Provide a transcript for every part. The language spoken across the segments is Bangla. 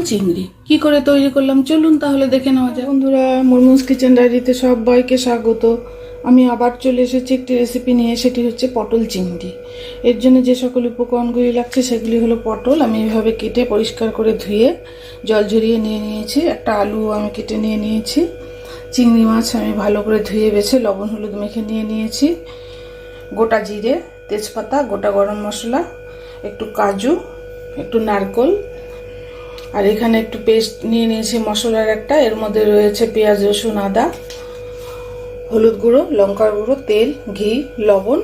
চিংড়ি। কি করে তৈরি করলাম? চলুন তাহলে দেখে নেওয়া যায় বন্ধুরা, মুরমুস কিচেন ডায়েরিতে সবাইকে স্বাগত। আমি আবার চলে এসেছি একটি রেসিপি নিয়ে, সেটি হচ্ছে পটল চিংড়ি। এর জন্য যে সকল উপকরণগুলি লাগছে, সেগুলি হলো পটল। আমি এভাবে কেটে পরিষ্কার করে ধুয়ে জল ঝরিয়ে নিয়ে নিয়েছি। একটা আলু আমি কেটে নিয়ে নিয়েছি। চিংড়ি মাছ আমি ভালো করে ধুয়ে বেছে লবণ, হলুদ মেখে নিয়ে নিয়েছি। গোটা জিরে, তেজপাতা, গোটা গরম মশলা, একটু কাজু, একটু নারকোল আর এখানে একটু পেস্ট নিয়ে নিয়েছি মশলার একটা। এর মধ্যে রয়েছে পেঁয়াজ রসুন আদা হলুদ গুঁড়ো লঙ্কার গুঁড়ো তেল ঘি লবণ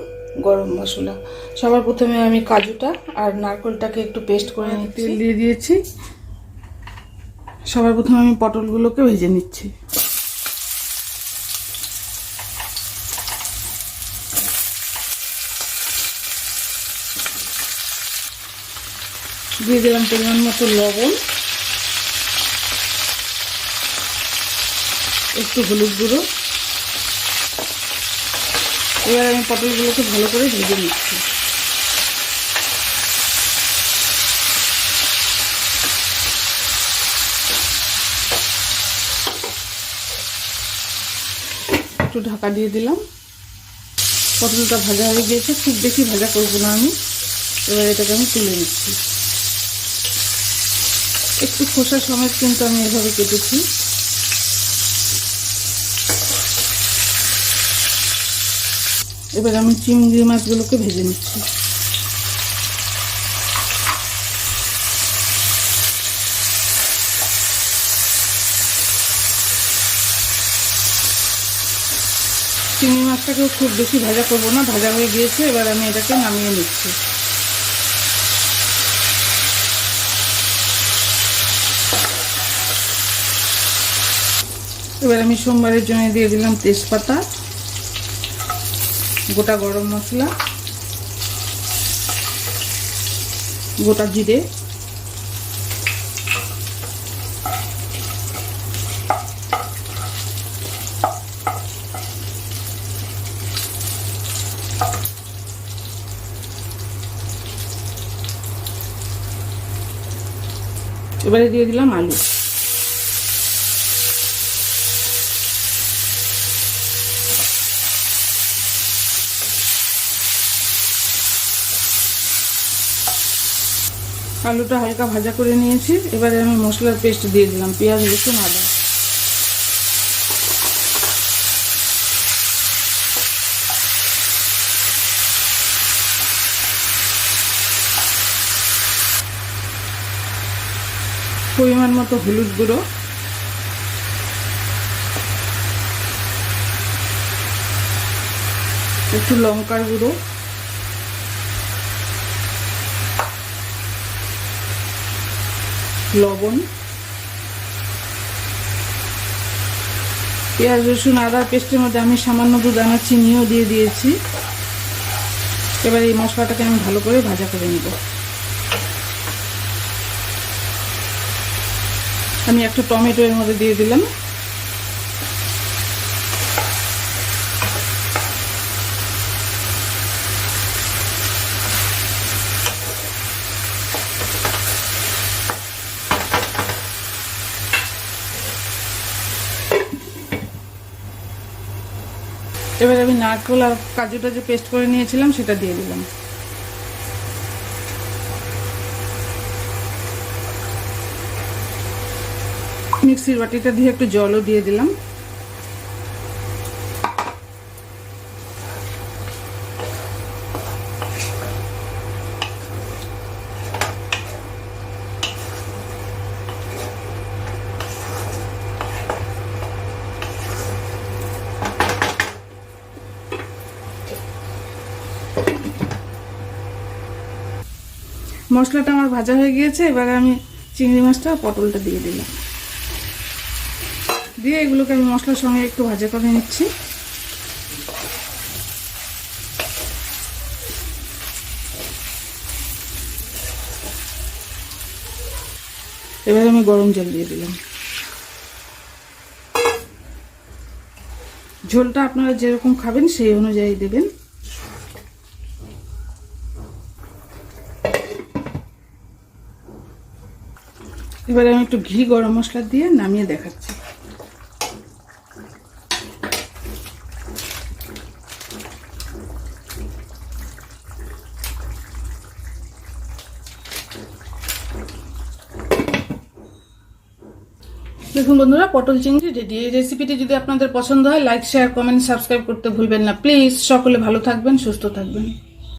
গরম মশলা। সবার প্রথমে আমি কাজুটা আর নারকোলটাকে একটু পেস্ট করে তেল দিয়ে দিয়েছি। সবার প্রথমে আমি পটলগুলোকে ভেজে নিচ্ছি। দিয়ে দিলাম পরিমাণ মতো লবণ। একটু হলুদ গুঁড়ো। এবার আমি পটলগুলোকে ভালো করে ভেজে নিচ্ছি। একটু ঢাকা দিয়ে দিলাম। পটলটা ভাজা হয়ে গিয়েছে, খুব বেশি ভাজা করব না আমি। এবার এটাকে আমি তুলে নিচ্ছি। একটু খোসা সমেত কিন্তু আমি এভাবে কেটেছি। এবার আমি চিংড়ি মাছগুলোকে ভেজে নিচ্ছি। চিংড়ি মাছটাকেও খুব বেশি ভাজা করব না, ভাজা হয়ে গিয়েছে, এবার আমি এটাকে নামিয়ে নিচ্ছি। এবার আমি সোমবারের জন্য দিয়ে দিলাম তেজপাতা। গোটা গরম মশলা গোটা জিরে। এবারে দিয়ে দিলাম আলু। আলুটা হালকা ভাজা করে নিয়েছি। এবারে আমি মশলার পেস্ট দিয়ে দিলাম, পেঁয়াজ, রসুন, আদা। পরিমাণ মতো হলুদ গুঁড়ো। একটু লঙ্কার গুঁড়ো। লবণ, পেঁয়াজ, রসুন, আদা পেস্টের মধ্যে আমি সামান্য দুধ দানা চিনিও দিয়ে দিয়েছি। এবার এই মশলাটাকে আমি ভালো করে ভাজা করে নেব। আমি একটা টমেটো এর মধ্যে দিয়ে দিলাম। এবার আমি নারকেল আর কাজুটা যে পেস্ট করে নিয়েছিলাম, সেটা দিয়ে দিলাম। মিক্সির বাটিটা দিয়ে একটু জলও দিয়ে দিলাম। মশলাটা আমার ভাজা হয়ে গিয়েছে, এবার আমি চিংড়ি মাছটা পটলটা দিয়ে দিলাম। দিয়ে এগুলোকে আমি মশলার সঙ্গে একটু ভাজা করে নিচ্ছি। এবার আমি গরম জল দিয়ে দিলাম। ঝোলটা আপনারা যেরকম খাবেন সেই অনুযায়ী দেবেন। এবারে আমি একটু ঘি, গরম মশলা দিয়ে নামিয়ে দেখাচ্ছি। দেখুন বন্ধুরা, পটল চিংড়ি রেডি এই রেসিপিটি যদি আপনাদের পছন্দ হয় লাইক শেয়ার কমেন্ট সাবস্ক্রাইব করতে ভুলবেন না। প্লিজ সকলে ভালো থাকবেন, সুস্থ থাকবেন।